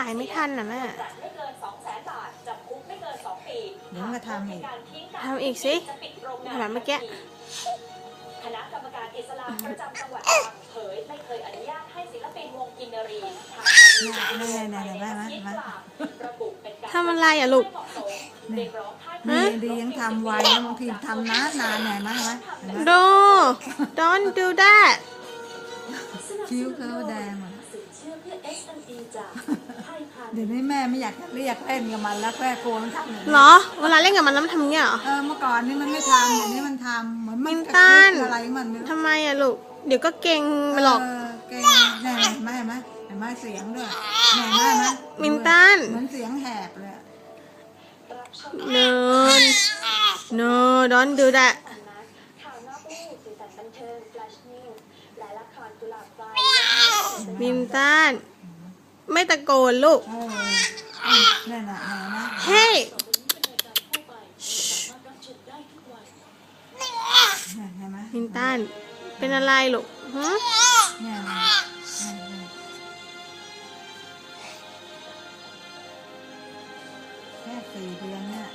ถ่ายไม่ทันน่ะแม่ปรับไม่เกิน2แสนบาทจำคุกไม่เกิน2ปีเดี๋ยวมาทำอีการทิ้งารทำอีกสิจะปิดโรงงานทำแบบเมื่อกี้คณะกรรมการอิสลามประจำจังหวัดตรังเผยไม่เคยอนุญาตให้ศิลปินวงกินนารีถ่ายทำมิวสิกวิดีโอแน่ๆๆๆภายในมัสยิดแม่ๆกลางระบุเป็นการทำอะไรอะลูกไม่เหมาะสมเด็กร้องไห้นี่ดียังทำไวนะบางทีทำนานนานๆหน่อยมั้ยไหมเห็นไหมดู don't do that คิ้วเขาแดงหมดสิน เชื่อเพื่อ SME จากไทยพาณิชย์เดี๋ยวนี้แม่ไม่อยากจะเรียกเล่นกับมันแล้วแม่กลัวมันทำอย่างเหรนี้อเวลาเล่นกับมันแล้วมันทำอย่างเงี้ยเหรอ เออเมื่อก่อนนี่มันไม่ทำเดี๋ยวนี้มันทำเหมือนมันมินกระตันทุ้อะไรของมันไม่รู้ทำไมอะลูก เดี๋ยวก็เก่งไปหรอก เเก่งแน่เห็นไหมเห็นไหมเห็นไหมเสียงด้วยแน่ไหมไหมมินตัน เหมือนเสียงแหบเลยอะ no no don't do that ข่าวนอกลู่สีสันบันเทิง Flash News และละครกุหลาบไฟมินตัน ไม่ตะโกนลูก เออเออนั่นน่ะเห็นไหมเฮ้ยนั่นเห็นไหมมินตันเป็นอะไรลูกฮะเนี่ยนะเนี่ยเนี่ยแค่สี่เดือนเนี่ย